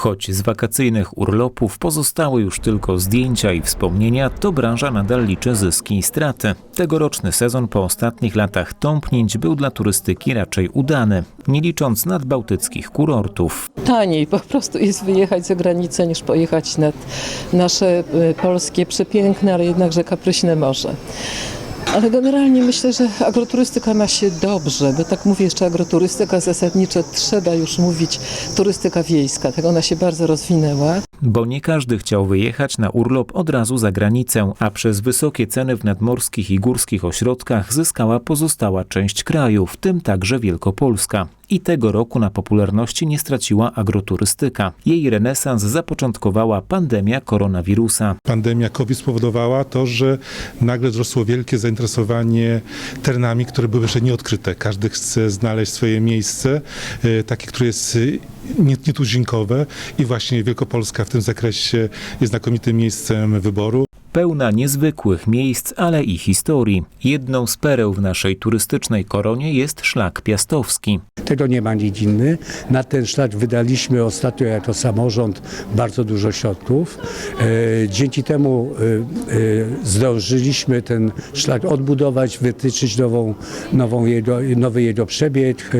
Choć z wakacyjnych urlopów pozostały już tylko zdjęcia i wspomnienia, to branża nadal liczy zyski i straty. Tegoroczny sezon po ostatnich latach tąpnięć był dla turystyki raczej udany, nie licząc nadbałtyckich kurortów. Taniej po prostu jest wyjechać za granicę niż pojechać nad nasze y, polskie przepiękne, ale jednakże kapryśne morze. Ale generalnie myślę, że agroturystyka ma się dobrze, bo tak mówię jeszcze agroturystyka zasadniczo trzeba już mówić turystyka wiejska, tak ona się bardzo rozwinęła. Bo nie każdy chciał wyjechać na urlop od razu za granicę, a przez wysokie ceny w nadmorskich i górskich ośrodkach zyskała pozostała część kraju, w tym także Wielkopolska. I tego roku na popularności nie straciła agroturystyka. Jej renesans zapoczątkowała pandemia koronawirusa. Pandemia COVID spowodowała to, że nagle wzrosło wielkie zainteresowanie terenami, które były jeszcze nieodkryte. Każdy chce znaleźć swoje miejsce, e, takie, które jest e, nie- nietuzinkowe i właśnie Wielkopolska w tym zakresie jest znakomitym miejscem wyboru. Pełna niezwykłych miejsc, ale i historii. Jedną z pereł w naszej turystycznej koronie jest szlak piastowski. Tego nie ma nigdzie inny. Na ten szlak wydaliśmy ostatnio jako samorząd bardzo dużo środków. E, Dzięki temu e, e, zdążyliśmy ten szlak odbudować, wytyczyć nową, nową jego, nowy jego przebieg,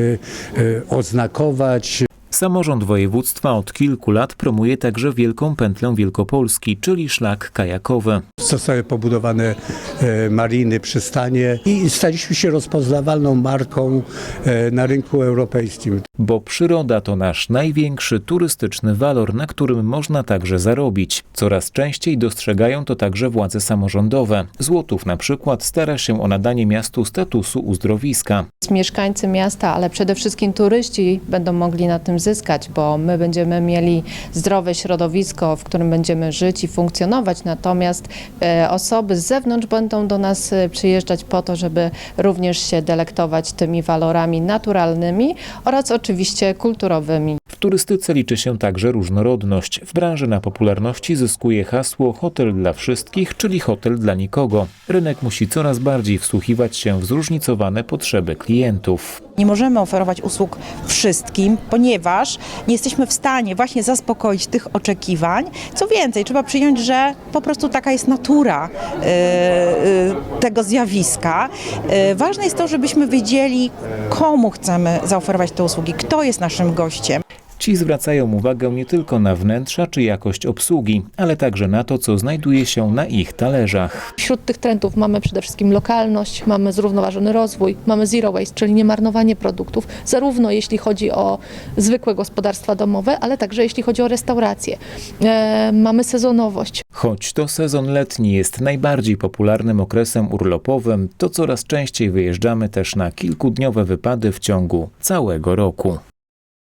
oznakować, Samorząd województwa od kilku lat promuje także Wielką Pętlę Wielkopolski, czyli szlak kajakowy. Zostały pobudowane e, mariny, przystanie i staliśmy się rozpoznawalną marką e, na rynku europejskim. Bo przyroda to nasz największy turystyczny walor, na którym można także zarobić. Coraz częściej dostrzegają to także władze samorządowe. Złotów na przykład stara się o nadanie miastu statusu uzdrowiska. Mieszkańcy miasta, ale przede wszystkim turyści będą mogli na tym zyskać, bo my będziemy mieli zdrowe środowisko, w którym będziemy żyć i funkcjonować, natomiast e, osoby z zewnątrz będą do nas e, przyjeżdżać po to, żeby również się delektować tymi walorami naturalnymi oraz oczywiście kulturowymi. W turystyce liczy się także różnorodność. W branży na popularności zyskuje hasło hotel dla wszystkich, czyli hotel dla nikogo. Rynek musi coraz bardziej wsłuchiwać się w zróżnicowane potrzeby klientów. Nie możemy oferować usług wszystkim, ponieważ nie jesteśmy w stanie właśnie zaspokoić tych oczekiwań. Co więcej, trzeba przyjąć, że po prostu taka jest natura e, e, tego zjawiska. E, Ważne jest to, żebyśmy wiedzieli, komu chcemy zaoferować te usługi, kto jest naszym gościem. Ci zwracają uwagę nie tylko na wnętrza czy jakość obsługi, ale także na to, co znajduje się na ich talerzach. Wśród tych trendów mamy przede wszystkim lokalność, mamy zrównoważony rozwój, mamy zero waste, czyli niemarnowanie produktów, zarówno jeśli chodzi o zwykłe gospodarstwa domowe, ale także jeśli chodzi o restauracje. E, mamy sezonowość. Choć to sezon letni jest najbardziej popularnym okresem urlopowym, to coraz częściej wyjeżdżamy też na kilkudniowe wypady w ciągu całego roku.